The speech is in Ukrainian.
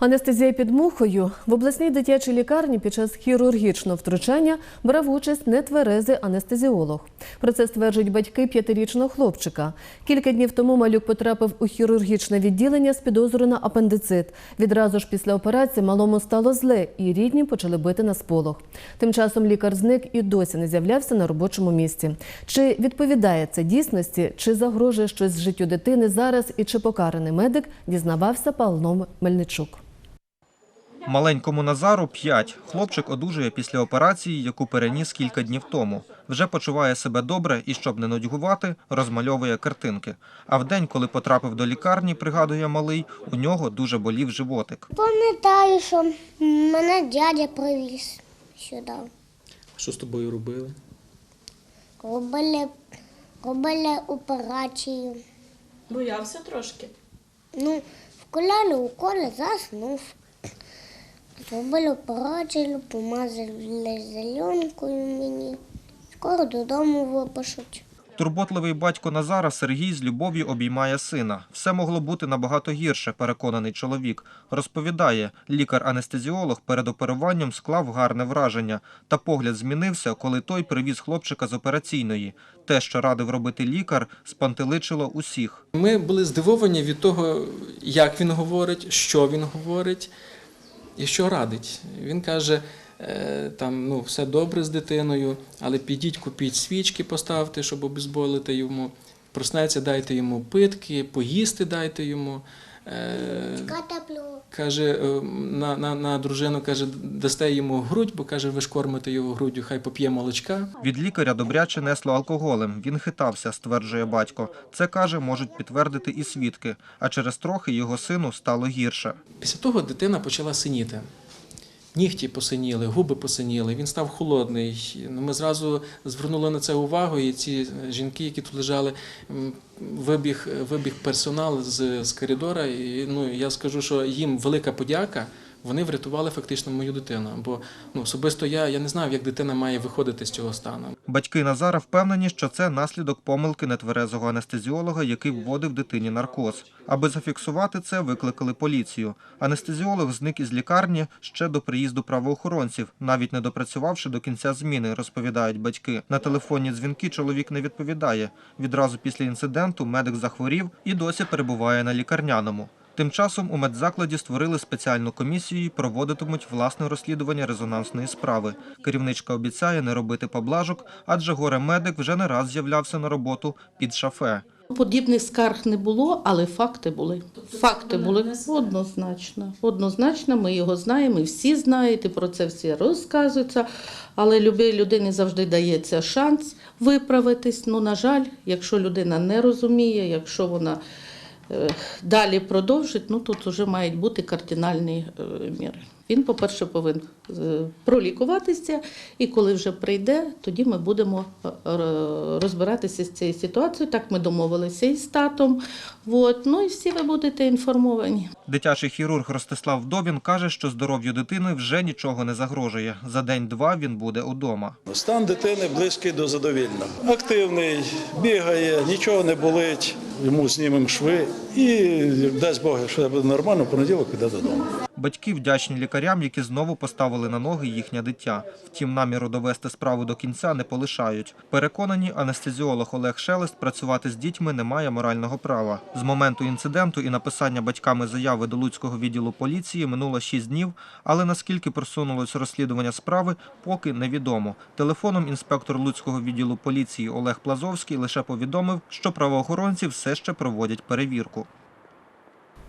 Анестезія під мухою в обласній дитячій лікарні під час хірургічного втручання брав участь нетверезий анестезіолог. Про це стверджують батьки п'ятирічного хлопчика. Кілька днів тому малюк потрапив у хірургічне відділення з підозрою на апендицит. Відразу ж після операції малому стало зле, і рідні почали бити на сполох. Тим часом лікар зник і досі не з'являвся на робочому місці. Чи відповідає це дійсності, чи загрожує щось життю дитини зараз, і чи покараний медик, дізнавався Павло Мельничук. Маленькому Назару 5. Хлопчик одужує після операції, яку переніс кілька днів тому. Вже почуває себе добре і, щоб не нудьгувати, розмальовує картинки. А в день, коли потрапив до лікарні, пригадує малий, у нього дуже болів животик. Пам'ятаю, що мене дядя привіз сюди. Що з тобою робили? Робили, робили операцію. Боявся трошки. Ну, вколяли уколи, заснув. Зробили операцію, помазали зеленкою мені. Скоро додому випишуть. Турботливий батько Назара Сергій з любов'ю обіймає сина. Все могло бути набагато гірше, переконаний чоловік. Розповідає, лікар-анестезіолог перед оперуванням склав гарне враження. Та погляд змінився, коли той привіз хлопчика з операційної. Те, що радив робити лікар, спантеличило усіх. Ми були здивовані від того, як він говорить, що він говорить і що радить. Він каже, е, там ну, все добре з дитиною, але підіть, купіть свічки, поставте, щоб обезболити йому. Проснеться, дайте йому питки, поїсти дайте йому. Каже, е, на, на, на дружину каже, дасте йому грудь, бо каже, ви ж кормите його груддю, хай поп'є молочка. Від лікаря добряче несло алкоголем. Він хитався, стверджує батько. Це каже, можуть підтвердити і свідки. А через трохи його сину стало гірше. Після того дитина почала синіти. Нігті посиніли, губи посиніли, він став холодний. Ну, Ми зразу звернули на це увагу, і ці жінки, які тут лежали, вибіг, вибіг персонал з, з коридора. І ну, я скажу, що їм велика подяка. Вони врятували фактично мою дитину. Бо ну, особисто я, я не знав, як дитина має виходити з цього стану. Батьки Назара впевнені, що це наслідок помилки нетверезого анестезіолога, який вводив дитині наркоз. Аби зафіксувати це, викликали поліцію. Анестезіолог зник із лікарні ще до приїзду правоохоронців, навіть не допрацювавши до кінця зміни, розповідають батьки. На телефонні дзвінки чоловік не відповідає. Відразу після інциденту медик захворів і досі перебуває на лікарняному. Тим часом у медзакладі створили спеціальну комісію і проводитимуть власне розслідування резонансної справи. Керівничка обіцяє не робити поблажок, адже горе-медик вже не раз з'являвся на роботу під шафе. Подібних скарг не було, але факти були. Факти були однозначно. Однозначно, ми його знаємо, і всі знають, і про це всі розказуються. Але любій людині завжди дається шанс виправитись. Ну, на жаль, якщо людина не розуміє, якщо вона далі продовжить, ну тут вже мають бути кардинальні е, міри. Він, по-перше, повинен е, пролікуватися, і коли вже прийде, тоді ми будемо е, е, розбиратися з цією ситуацією. Так ми домовилися і з татом. От. Ну і всі ви будете інформовані. Дитячий хірург Ростислав Вдовін каже, що здоров'ю дитини вже нічого не загрожує. За день-два він буде удома. Стан дитини близький до задовільного. Активний, бігає, нічого не болить, йому знімемо шви і дасть Бог, якщо буде нормально, понеділок піде додому. Батьки вдячні лікарям, які знову поставили на ноги їхнє дитя. Втім, наміру довести справу до кінця не полишають. Переконані, анестезіолог Олег Шелест працювати з дітьми не має морального права. З моменту інциденту і написання батьками заяви до Луцького відділу поліції минуло 6 днів, але наскільки просунулось розслідування справи, поки невідомо. Телефоном інспектор Луцького відділу поліції Олег Плазовський лише повідомив, що правоохоронці все ще проводять перевірку.